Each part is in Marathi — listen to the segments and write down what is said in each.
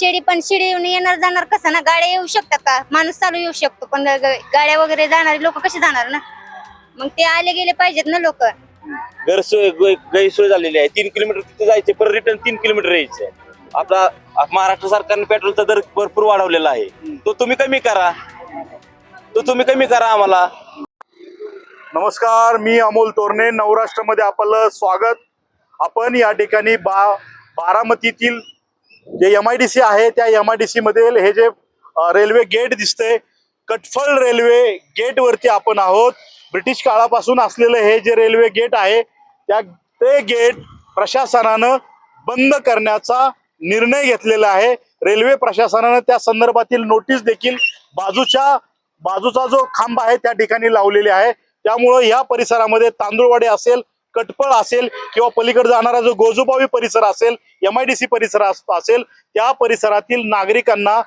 शेडी पण शेडी येऊन येणार जाणार कसं ना? गाड्या येऊ शकतात का? माणूस चालू येऊ शकतो पण ग- गाड्या वगैरे जाणारे लोक कसे जाणार ना? मग ते आले गेले पाहिजेत ना लोक. गैरसोय गै- गैरसोय झालेली आहे. तीन किलोमीटर तिथे जायचे परत रिटर्न तीन किलोमीटर यायचं आपला आप- महाराष्ट्र सरकारने पेट्रोलचा दर भरपूर वाढवलेला आहे. तो तुम्ही कमी करा. तो तुम्ही कमी करा आम्हाला. नमस्कार मी अमोल तोरणे नवराष्ट्रमध्ये आपलं स्वागत. आपण या ठिकाणी बा बारामतीतील जे एम आय डी सी आहे त्या एम आय डी सी मधील हे जे रेल्वे गेट दिसतंय कटफळ रेल्वे गेट वरती आपण आहोत. ब्रिटिश काळापासून असलेलं हे जे रेल्वे गेट आहे त्या ते गेट प्रशासनानं बंद करण्याचा निर्णय घेतलेला आहे. रेल्वे प्रशासनानं त्या संदर्भातील नोटीस देखील बाजूच्या बाजूचा जो खांब आहे त्या ठिकाणी लावलेली आहे. त्यामुळं या परिसरामध्ये तांदूळवाडी असेल कटपळ असेल किंवा पलीकडे जाणारा जो गोजोबावी परिसर असेल एम आय डी सी परिसर असेल त्या परिसरातील नागरिकांना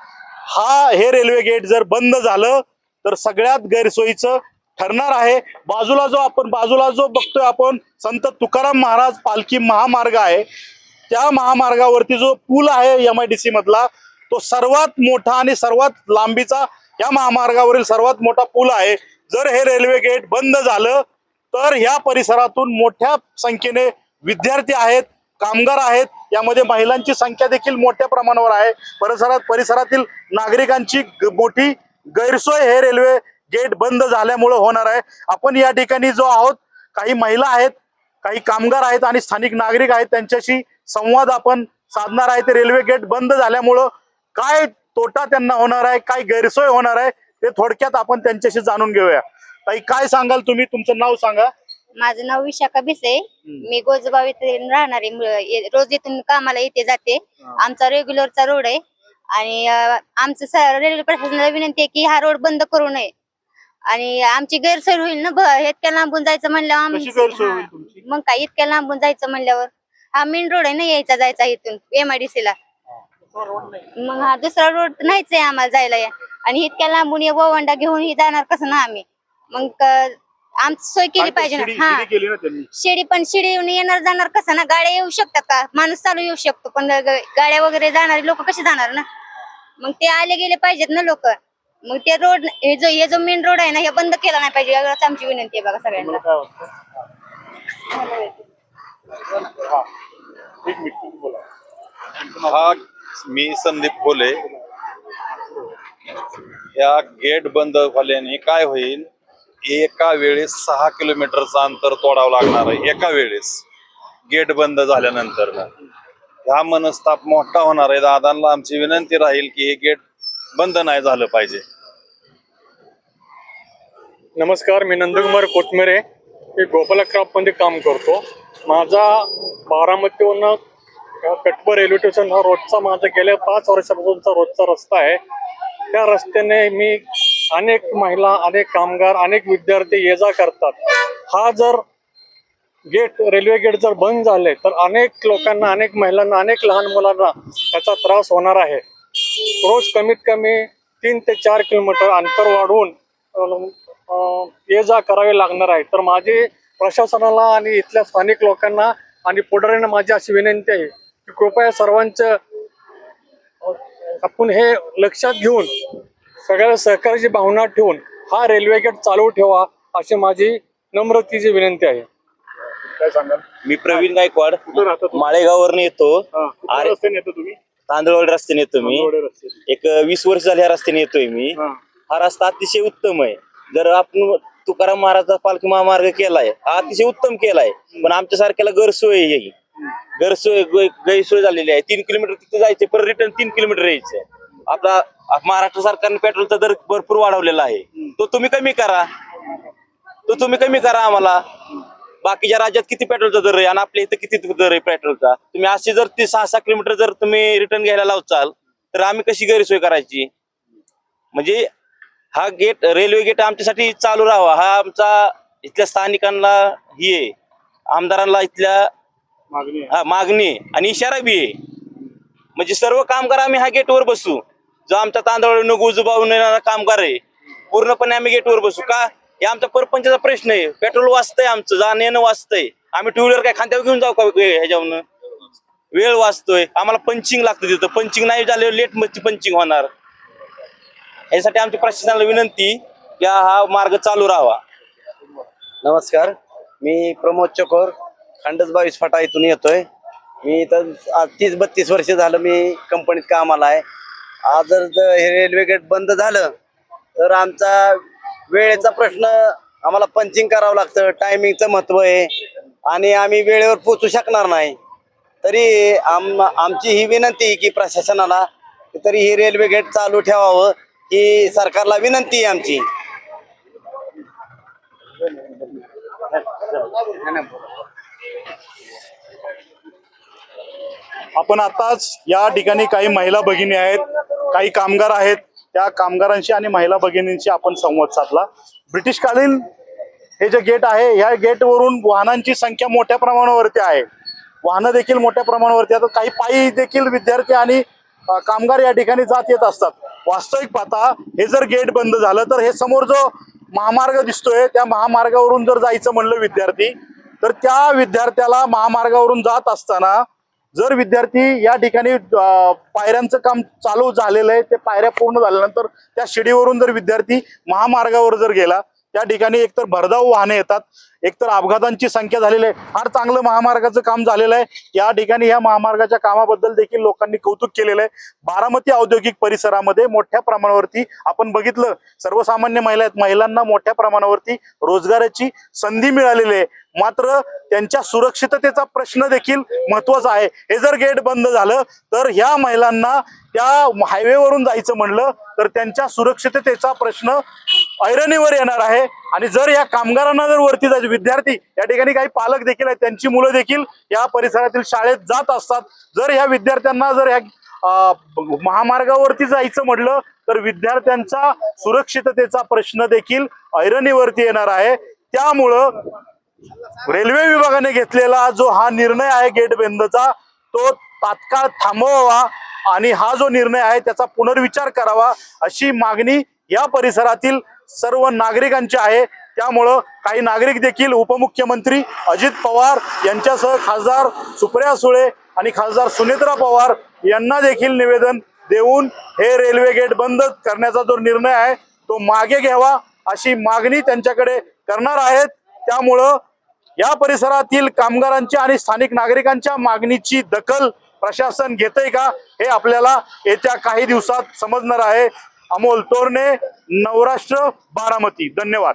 हा हे रेल्वे गेट जर बंद झालं तर सगळ्यात गैरसोयीचं ठरणार आहे. बाजूला जो आपण बाजूला जो बघतोय आपण संत तुकाराम महाराज पालखी महामार्ग आहे. त्या महामार्गावरती जो पूल आहे एम आय डी सी मधला तो सर्वात मोठा आणि सर्वात लांबीचा या महामार्गावरील सर्वात मोठा पूल आहे. जर हे रेल्वे गेट बंद झालं तर ह्या परिसरातून मोठ्या संख्येने विद्यार्थी आहेत कामगार आहेत. यामध्ये महिलांची संख्या देखील मोठ्या प्रमाणावर आहे. परिसरात परिसरातील नागरिकांची मोठी गैरसोय हे रेल्वे गेट बंद झाल्यामुळे होणार आहे. आपण या ठिकाणी जो आहोत काही महिला आहेत काही कामगार आहेत आणि स्थानिक नागरिक आहेत त्यांच्याशी संवाद आपण साधणार आहे. ते रेल्वे गेट बंद झाल्यामुळं काय तोटा त्यांना होणार आहे काय गैरसोय होणार आहे ते थोडक्यात आपण त्यांच्याशी जाणून घेऊया. ताई काय सांगाल तुम्ही? तुमचं नाव सांगा. माझं नाव विशाखा भिसे. मी गोजबाव इथे राहणारे ये- रोज इथून कामाला येते जाते. आमचा रेग्युलरचा रोड आहे. आणि आमचं रेल्वे प्रशासनाला विनंती आहे की हा रोड बंद करू नये. आणि आमची गैरसोय होईल ना इतक्या लांबून जायचं म्हणल्यावर? मग काय इतक्या लांबून जायचं म्हणल्यावर? हा मेन रोड आहे ना यायचा जायचा इथून एमआयडीसी ला. मग हा दुसरा रोड नाहीच आहे आम्हाला जायला. या आणि इतक्या लांबून ये ववंडा घेऊन ही जाणार कसं ना आम्ही? मग क- आमची सोय केली पाहिजे ना. हा शिडी केली ना त्यांनी. शेडी पण शेडी येऊन येणार जाणार कसं ना गाड्या येऊ शकतात का? माणूस चालू येऊ शकतो पण ग- गाड्या वगैरे जाणारे लोक कसे जाणार ना? मग ते आले गेले पाहिजेत ना लोक. मग ते रोड हे जो हे जो मेन रोड आहे ना हे बंद केला नाही पाहिजे. एवढंच आमची विनंती आहे बघा सगळ्यांना. तुम्हाला काय वाटतं? हा. एक मिनिट तुम्ही बोला. हा मी संदीप भोले या गेट बंद झाल्याने काय होईल? एका वेळेस सहा किलोमीटरचं अंतर तोडावं लागणार आहे. एका वेळेस. गेट बंद झाल्यानंतर हा मनस्ताप मोठा होणार आहे. दादांना आमची विनंती राहील की हे गेट बंद नाही झालं पाहिजे. नमस्कार मी नंदकुमार कोटमेरे मी गोपाला मध्ये काम करतो. माझा बारामतीवरनं कटपर रेल्वे स्टेशन हा रोजचा माझा गेल्या पाच वर्षापासूनचा रोजचा रस्ता आहे. त्या रस्त्याने मी अनेक महिला अनेक कामगार अनेक विद्यार्थी ये जा करतात. हा जर गेट रेल्वे गेट जर बंद झाले तर अनेक लोकांना अनेक महिलांना अनेक लहान मुलांना त्याचा त्रास होणार आहे. रोज कमीत कमी तीन ते चार किलोमीटर अंतर वाढवून ये जा करावे लागणार आहे. तर माझी प्रशासनाला आणि इथल्या स्थानिक लोकांना आणि पुढाऱ्यांना माझी अशी विनंती आहे की कृपया सर्वांचं आपण हे लक्षात घेऊन सगळ्या सहकार्याची भावना ठेवून हा रेल्वे गेट चालू ठेवा अशी माझी नम्रतेची विनंती आहे. काय सांगाल? मी प्रवीण गायकवाड. कुठं राहता तुम्ही? माळेगाववरून येतो. हा कुठल्या अरे- रस्त्याने येतो तुम्ही? तांदळवाडी रस्त्याने येतो मी. रस्त्याने. एक वीस वर्ष झाले ह्या रस्त्याने येतोय मी. हा. हा रस्ता अतिशय उत्तम आहे. जर आपण तुकाराम महाराजचा पालखी महामार्ग केलाय हा अतिशय उत्तम केलाय. पण आमच्या सारख्याला गैरसोय आहे. ही गैरसोय गै- गैरसोय झालेली आहे. तीन किलोमीटर तिथे जायचे परत रिटर्न तीन किलोमीटर यायचं आपला आप- महाराष्ट्र सरकारने पेट्रोलचा दर भरपूर वाढवलेला आहे. तो तुम्ही कमी करा. तो तुम्ही कमी करा आम्हाला. बाकीच्या राज्यात किती पेट्रोलचा दर आहे आणि आपल्या इथं किती दर आहे पेट्रोलचा? तुम्ही असे जर ते सहा सहा किलोमीटर जर तुम्ही रिटर्न घ्यायला लावचाल तर आम्ही कशी गैरसोय करायची? म्हणजे हा गेट रेल्वे गेट आमच्यासाठी चालू राहावा. हा आमचा इथल्या स्थानिकांना ही आहे. आमदारांना इथल्या मागणी. हा मागणी आणि इशारा बी आहे. म्हणजे सर्व कामगार आम्ही हा गेटवर बसू. जो आमच्या तांदळ गुजबावून येणारा कामगार आहे पूर्णपणे आम्ही गेटवर बसू. का? हे आमचा परपंचा प्रश्न आहे. पेट्रोल वाचतंय आमचं जाणं येणं वाचतंय. आम्ही टू व्हीलर काय खांद्यावर घेऊन जाऊ का ह्याच्यावरनं? वेळ वाचतोय. आम्हाला पंचिंग लागतं तिथं. पंचिंग नाही झाल्यावर लेटमध्ये पंचिंग होणार. यासाठी आमची प्रशासनाला विनंती की हा मार्ग चालू राहावा. नमस्कार. मी प्रमोद चकोर खंडस बावीस फाटा इथून येतोय. मी इथं तीस बत्तीस वर्ष झालं मी कंपनीत कामाला आहे. आज जर हे रेल्वे गेट बंद झालं तर आमचा वेळेचा प्रश्न आम्हाला पंचिंग करावं लागतं. टायमिंगचं महत्त्व आहे. आणि आम्ही वेळेवर पोचू शकणार नाही. तरी आम आमची ही विनंती आहे की प्रशासनाला तरी ही रेल्वे गेट चालू ठेवावं ही सरकारला विनंती आहे आमची. आपण आताच या ठिकाणी काही महिला भगिनी आहेत. काही कामगार आहेत त्या कामगारांशी आणि महिला भगिनींशी आपण संवाद साधला. ब्रिटिशकालीन हे जे गेट आहे या गेटवरून वाहनांची संख्या मोठ्या प्रमाणावरती आहे. वाहनं देखील मोठ्या प्रमाणावरती आता काही पायी देखील विद्यार्थी आणि कामगार या ठिकाणी जात येत असतात. वास्तविक पाहता हे जर गेट बंद झालं तर हे समोर जो महामार्ग दिसतोय त्या महामार्गावरून जर जायचं म्हणलं विद्यार्थी तर त्या विद्यार्थ्याला महामार्गावरून जात असताना जर विद्यार्थी या ठिकाणी पायऱ्यांचं काम चालू झालेलं आहे ते पायऱ्या पूर्ण झाल्यानंतर त्या शिडीवरून जर विद्यार्थी महामार्गावर जर गेला त्या ठिकाणी एकतर भरधाव वाहने येतात एकतर अपघातांची संख्या झालेली आहे. फार चांगलं महामार्गाचं काम झालेलं आहे. या ठिकाणी या महामार्गाच्या कामाबद्दल देखील लोकांनी कौतुक केलेलं आहे. बारामती औद्योगिक परिसरामध्ये मोठ्या प्रमाणावरती आपण बघितलं सर्वसामान्य महिला आहेत. महिलांना मोठ्या प्रमाणावरती रोजगाराची संधी मिळालेली आहे. मात्र त्यांच्या सुरक्षिततेचा प्रश्न देखील महत्त्वाचा आहे. हे जर गेट बंद झालं तर ह्या महिलांना त्या हायवेवरून जायचं म्हणलं तर त्यांच्या सुरक्षिततेचा प्रश्न ऐरणीवर येणार आहे. आणि जर या कामगारांना जर वरती जायचे विद्यार्थी या ठिकाणी काही पालक देखील आहेत त्यांची मुलं देखील या परिसरातील शाळेत जात असतात. जर ह्या विद्यार्थ्यांना जर ह्या महामार्गावरती जायचं म्हटलं तर विद्यार्थ्यांचा सुरक्षिततेचा प्रश्न देखील ऐरणीवरती येणार आहे. त्यामुळं रेल्वे विभागाने घेतलेला जो हा निर्णय आहे गेट बंदचा तो तात्काळ थांबवावा आणि हा जो निर्णय आहे त्याचा पुनर्विचार करावा अशी मागणी या परिसरातील सर्व नागरिकांची आहे. त्यामुळं काही नागरिक देखील उपमुख्यमंत्री अजित पवार यांच्यासह खासदार सुप्रिया सुळे आणि खासदार सुनेत्रा पवार यांना देखील निवेदन देऊन हे रेल्वे गेट बंद करण्याचा जो निर्णय आहे तो मागे घ्यावा अशी मागणी त्यांच्याकडे करणार आहेत. त्यामुळं या परिसरातील कामगारांच्या आणि स्थानिक नागरिकांच्या मागणीची दखल प्रशासन घेतंय का हे आपल्याला येत्या काही दिवसात समजणार आहे. अमोल तोरणे नवराष्ट्र बारामती. धन्यवाद.